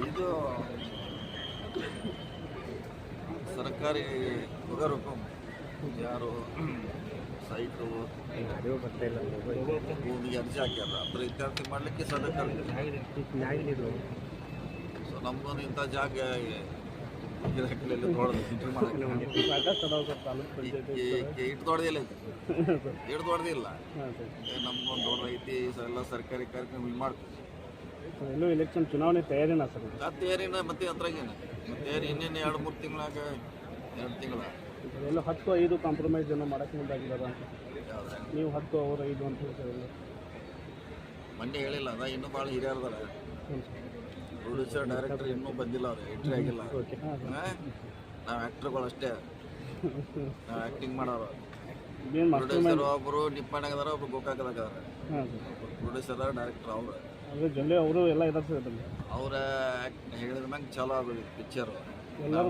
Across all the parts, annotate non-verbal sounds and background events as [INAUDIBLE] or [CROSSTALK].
ಇದು ಸರ್ಕಾರಿ ಪಗಾರ ಹುಕುಂ ಯಾರು ಸೈಟು ಭೂಮಿಗೆ ಅರ್ಜಿ ಹಾಕ್ಯಾರ. ಅದ್ರ ಇತ್ಯರ್ಥ ಮಾಡಲಿಕ್ಕೆ ಸದಕ ಸೊ ನಮ್ಗೊಂದು ಇಂಥ ಜಾಗ ಗಿರಾಕಿಲೆಲ್ಲ ತೊಳೆದು ಎಂಟ್ರಿ ಮಾಡಕ್ಕೆ ಇಟ್ಟು ಇದು. ಇಟ್ಟು ತೊಡೆದಿಲ್ಲ ನಮ್ಗೊಂದು ದೊಡ್ಡ ಐತಿ ಎಲ್ಲ ಸರ್ಕಾರಿ ಕಾರ್ಯಕ್ರಮ ಇಲ್ಲಿ ಮಾಡ್ತೀವಿ. ಎಲ್ಲೂ ಎಲೆಕ್ಷನ್ ಚುನಾವಣೆ ತಯಾರಿನ ಸರ್. ಆ ತಯಾರಿನ ಮತ್ತೆ ಅದ್ರಾಗೇನು ತಯಾರಿ ಇನ್ನೇನು ಎರಡು ಮೂರು ತಿಂಗಳಾಗ ಎರಡು ತಿಂಗಳ. ಎಲ್ಲ ಹತ್ತು ಐದು ಕಾಂಪ್ರಮೈಸ್ ಏನೋ ಮಾಡಕ್ಕೆ ಮುಂದಾಗಿದ್ದಾರೆ ಅಂತ. ನೀವು ಹತ್ತು ಅವ್ರು ಐದು ಅಂತ ಹೇಳ್ತಾರೆ ಮೊನ್ನೆ ಹೇಳಿಲ್ಲ ಅದ ಇನ್ನೂ ಭಾಳ ಹಿರಿಯರ್ದಾರ. ಪ್ರೊಡ್ಯೂಸರ್ ಡೈರೆಕ್ಟರ್ ಇನ್ನೂ ಬಂದಿಲ್ಲ ಅವ್ರು. ಎಂಟ್ರಿ ಆಗಿಲ್ಲ. ನಾವು ಆ್ಯಕ್ಟ್ರುಗಳು ಅಷ್ಟೇ. ನಾವು ಆ್ಯಕ್ಟಿಂಗ್ ಮಾಡೋರು. ಪ್ರೊಡ್ಯೂಸರ್ ಒಬ್ಬರು ನಿಪ್ಪಾಣಾಗ ಅದಾರ ಒಬ್ರು ಗೋಕಾಕದಾಗ ಅದಾರ ಪ್ರೊಡ್ಯೂಸರ್ ಡೈರೆಕ್ಟರ್ ಅವರು. ಜೊಲ್ಲೆ ಅವರು ಎಲ್ಲ ಇದ್ದಾರೆ ಅವರ ಹೇಳಿದ ಮ್ಯಾಗ ಚಲೋ ಆಗೋದು ಪಿಕ್ಚರ್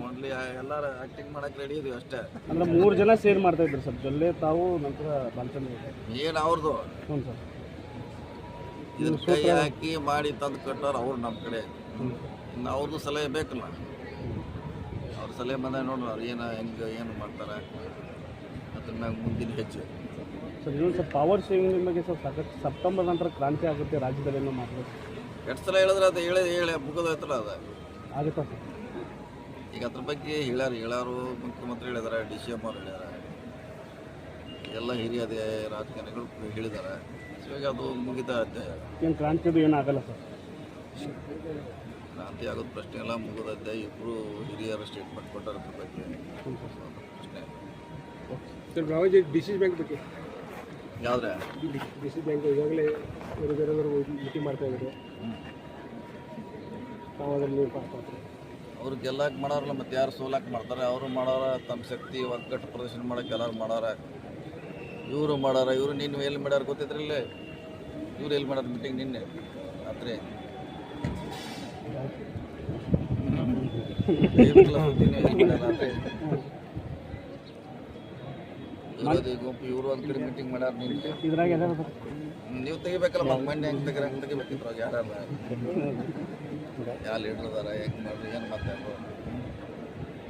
ಓನ್ಲಿ ಎಲ್ಲರೂ ಆ್ಯಕ್ಟಿಂಗ್ ಮಾಡಕ್ಕೆ ರೆಡಿ ಇದೀವಿ ಅಷ್ಟೇ. ಅಂದ್ರೆ ಮೂರು ಜನ ಸೇರ್ ಮಾಡ್ತಾ ಇದ್ರು ಸರ್. ಜೊಲ್ಲೆ ತಾವು ನಂತರ ಬಾಲಚಂದ್ರ ಏನು ಅವ್ರದ್ದು ಹ್ಞೂ ಸರ್. ಇದನ್ನ ಕೈ ಹಾಕಿ ಮಾಡಿ ತಂದು ಕಟ್ಟೋರು ಅವ್ರು ನಮ್ಮ ಕಡೆ. ಅವ್ರದ್ದು ಸಲಹೆ ಬೇಕಲ್ಲ. ಅವ್ರ ಸಲಹೆ ಬಂದಾಗ ನೋಡೋಣ ಅವ್ರು ಏನು ಹೆಂಗೆ ಏನು ಮಾಡ್ತಾರೆ. ಅದ್ರ ಮ್ಯಾಗ ಮುಂದಿನ ಹೆಚ್ಚು ಸರ್ ಇನ್ನೊಂದು ಸರ್ ಪವರ್ ಸೇವಿಂಗ್ ನಿಮಗೆ ಸರ್ ಸಾಕಷ್ಟು ಸೆಪ್ಟೆಂಬರ್ ನಂತರ ಕ್ರಾಂತಿ ಆಗುತ್ತೆ ರಾಜ್ಯದಲ್ಲಿ ಏನೋ ಮಾಡಬೇಕು ಎಷ್ಟು ಸಲ ಹೇಳಿದ್ರೆ ಅದು ಹೇಳಿ ಹೇಳಿ ಮುಗಿದ ಹತ್ರ ಅದು. ಆಗುತ್ತಾ ಸರ್? ಈಗ ಅದ್ರ ಬಗ್ಗೆ ಹೇಳ್ಯಾರ ಹೇಳಾರು ಮುಖ್ಯಮಂತ್ರಿ ಹೇಳಿದಾರೆ ಡಿ ಸಿ ಎಂ ಅವ್ರು ಹೇಳ್ಯಾರ. ಎಲ್ಲ ಹಿರಿಯ ಅದೇ- ರಾಜಕಾರಣಿಗಳು ಹೇಳಿದ್ದಾರೆ ಸೊ ಈಗ ಅದು ಮುಗಿತಾ ಅಧ್ಯಾಯ. ಏನು ಕ್ರಾಂತಿದು ಏನೂ ಆಗಲ್ಲ ಸರ್. ಕ್ರಾಂತಿ ಆಗೋದು ಪ್ರಶ್ನೆ ಎಲ್ಲ ಮುಗಿದ ಅಧ್ಯಾಯ ಇಬ್ಬರು ಹಿರಿಯರ ಸ್ಟೇಟ್ಮೆಂಟ್ ಕೊಟ್ಟಾರ ಅದ್ರ ಬಗ್ಗೆ ಪ್ರಶ್ನೆ. Sir Raoji D C bank ಬಗ್ಗೆ. ಯಾವ್ದ್ರೆ? ಡಿ ಸಿ ಬ್ಯಾಂಕ್ ಈಗಾಗಲೇ ಇವರು ಮೀಟಿಂಗ್ ಮಾಡ್ತಾ ಇದ್ದಾರೆ ಅದರಲ್ಲಿ ಅವ್ರು ಗೆಲ್ಲಕ್ಕೆ ಮಾಡೋರಲ್ಲ ಮತ್ತೆ ಯಾರು ಸೋಲಕ್ಕೆ ಮಾಡ್ತಾರೆ? ಅವರು ಮಾಡೋರ ತಮ್ಮ ಶಕ್ತಿ ಒಗ್ಗಟ್ಟು ಪ್ರದರ್ಶನ ಮಾಡಕ್ಕೆ ಎಲ್ಲರೂ ಮಾಡೋರ ಇವರು ಮಾಡೋರ ಇವರು ನಿನ್ನ ಎಲ್ಲಿ ಮಾಡ್ಯಾರ ಗೊತ್ತಿದ್ರಲ್ಲೇ? ಇವ್ರು ಎಲ್ಲಿ ಮಾಡ್ಯಾರ ಮೀಟಿಂಗ್ ನಿನ್ನೆ? ರಾತ್ರಿ? ಇವರು ಒಂದ್ ಕಡೆ ಮೀಟಿಂಗ್ ಮಾಡ್ಯಾರ ನಿನ್ನೆ ಇದ್ರಾಗ ಎಲ್ಲ ನೀವು ತೆಗಿಬೇಕಲ್ಲ ಮತ್ತೆ ಮಂಡ್ಯ ಹೆಂಗ್ ತೆಗಿರ ಹೆಂಗ್ ಅವಾಗ ಯಾರಲ್ಲ ಯಾವ ಲೀಡರ್ ಅದಾರ ಹೆಂಗ್ ಮಾಡ್ರಿ ಏನ್ ಮಾತಾಡ್ರು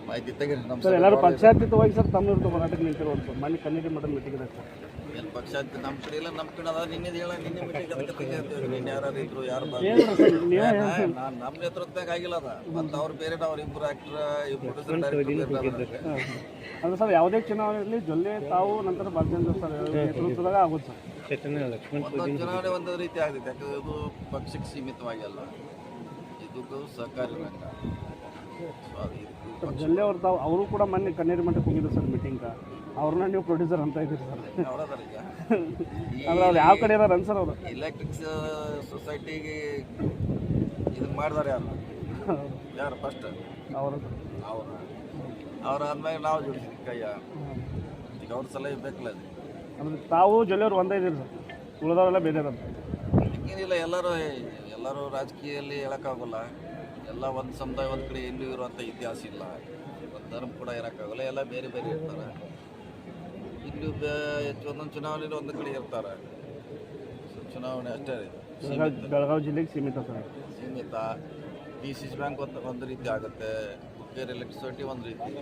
ಮಾಹಿತಿ ತೆಗಿರಿ ನಮ್ಮ ಸರ್ ಎಲ್ಲರೂ ಹೋಗಿ ಸರ್ ತಮ್ಮ ಹೋರಾಟಕ್ಕೆ ನಿಂತಿರೋದು ಮನೆ ಕನ್ನಡಿ ಮಠದ ಮೀಟಿಂಗ್ ಇದೆ ಸರ್. ಏನು ಪಕ್ಷ ನಮ್ಮ ಕಡೆ ಇಲ್ಲ ನಮ್ಮ ಕಡೆ ಅದ ನಿನ್ನೆ ಹೇಳ ನಿನ್ನೆ ಮೀಟಿಂಗ್ ಅದಕ್ಕೆ ತೆಗಿತೀವಿ ನಿನ್ನೆ ಯಾರು ಇದ್ರು ಯಾರು ನಾನು ನಮ್ಮ ನೇತೃತ್ವದಾಗ ಆಗಿಲ್ಲ ಅದ. ಮತ್ತು ಅವ್ರು ಬೇರೆ ಅವ್ರು ಇಬ್ಬರು ಆಕ್ಟರ್ ಇಬ್ಬರು ಪ್ರೊಡ್ಯೂಸರ್ ಅಂದ್ರೆ ಸರ್ ಯಾವುದೇ ಚುನಾವಣೆಯಲ್ಲಿ ಜೊಲ್ಲೆ ತಾವು ನಂತರ ಬಾಲಚಂದ್ರ ಸರ್ ನೇತೃತ್ವದಾಗ ಆಗುತ್ತೆ ಸರ್. ಚುನಾವಣೆ ಒಂದು ರೀತಿ ಆಗ್ತೈತೆ ಯಾಕಂದ್ರೆ ಇದು ಪಕ್ಷಕ್ಕೆ ಸೀಮಿತವಾಗಿಲ್ಲ ಇದಕ್ಕೂ ಸಹಕಾರಿ ರಂಗ. ಜೊಲ್ಲೆ ಅವ್ರು ತಾವು ಅವರು ಕೂಡ ಮೊನ್ನೆ ಕಣ್ಣೀರು ಮಠಕ್ಕೆ ಹೋಗಿದ್ರು ಸರ್ ಮೀಟಿಂಗ್ ಅವ್ರನ್ನ ನೀವು ಪ್ರೊಡ್ಯೂಸರ್ ಅಂತ ಇದ್ದೀರಿ ಸರ್. [LAUGHS] ಅಂದ್ರೆ ಅವ್ರು ಯಾವ ಕಡೆ ಇದಾರೆ ಸರ್ ಅವರು? ಎಲೆಕ್ಟ್ರಿಕ್ಸ್ ಸೊಸೈಟಿಗೆ ಇದನ್ನ ಮಾಡಿದಾರೆ ಯಾರು? ಯಾರು ಫಸ್ಟ್ ಅವರು. ಅವರು. ಅವ್ರು ಆದ್ಮೇಲೆ ನಾವು ಜೋಡಿಸಿದ್ವಿ ಕೈಯ. ಈಗ ಅವ್ರ ಸಲಹೆ ಬೇಕಲ್ಲ ಅದು. ಅಂದ್ರೆ ತಾವು ಜೊಲ್ಲೆಯವ್ರು ಒಂದೇ ಇದ್ದೀರಿ ಸರ್. ಉಳಿದವರೆಲ್ಲ ಬೇರೆ ಇದ್ದಾರೆ ಏನಿಲ್ಲ ಎಲ್ಲರೂ ಎಲ್ಲರೂ ರಾಜಕೀಯದಲ್ಲಿ ಹೇಳೋಕ್ಕಾಗಲ್ಲ. ಎಲ್ಲ ಒಂದು ಸಮುದಾಯ ಒಂದು ಕಡೆ ಎಲ್ಲೂ ಇರುವಂಥ ಇತಿಹಾಸ ಇಲ್ಲ. ಒಂದು ಧರ್ಮ ಕೂಡ ಇರೋಕ್ಕಾಗಲ್ಲ. ಎಲ್ಲ ಬೇರೆ ಬೇರೆ ಇರ್ತಾರೆ. ಇಲ್ಲಿ ಒಂದೊಂದು ಚುನಾವಣೆಯಲ್ಲಿ ಒಂದು ಕಡೆ ಇರ್ತಾರೆ. ಚುನಾವಣೆ ಅಷ್ಟೇ. ಬೆಳಗಾವಿ ಜಿಲ್ಲೆಗೆ ಸೀಮಿತ ಸರ್. ಸೀಮಿತ. ಡಿ ಸಿ ಸಿ ಬ್ಯಾಂಕ್ ಒಂದು ಒಂದು ರೀತಿ ಆಗುತ್ತೆ. ಬೇರೆ ಎಲೆಕ್ಟ್ರಿಸಿಟಿ ಒಂದು ರೀತಿ.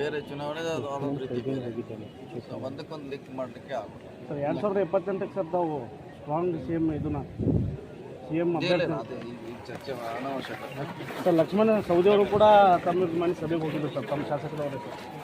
ಬೇರೆ ಚುನಾವಣೆ ಅದು ಅದೊಂದು ರೀತಿ ಸೊ ಒಂದಕ್ಕೊಂದು ಲಿಂಕ್ ಮಾಡಲಿಕ್ಕೆ ಆಗುತ್ತೆ ಸರ್ ಎರಡು ಸಾವಿರದ ಇಪ್ಪತ್ತೆಂಟಕ್ಕೆ ಸರ್ ತಾವು ಸ್ಟ್ರಾಂಗ್ ಸಿ ಎಂ ಇದನ್ನ ಸಿ ಎಂ ಅದು ಚರ್ಚೆ ಅನಾವಶ್ಯಕ. ಸರ್ ಲಕ್ಷ್ಮಣ ಸೌದಿ ಅವರು ಕೂಡ ತಮ್ಮ ಮನೆ ಸಭೆಗೆ ಹೋಗಿದ್ರು ಸರ್ ತಮ್ಮ ಶಾಸಕರವರೇ. ಸರ್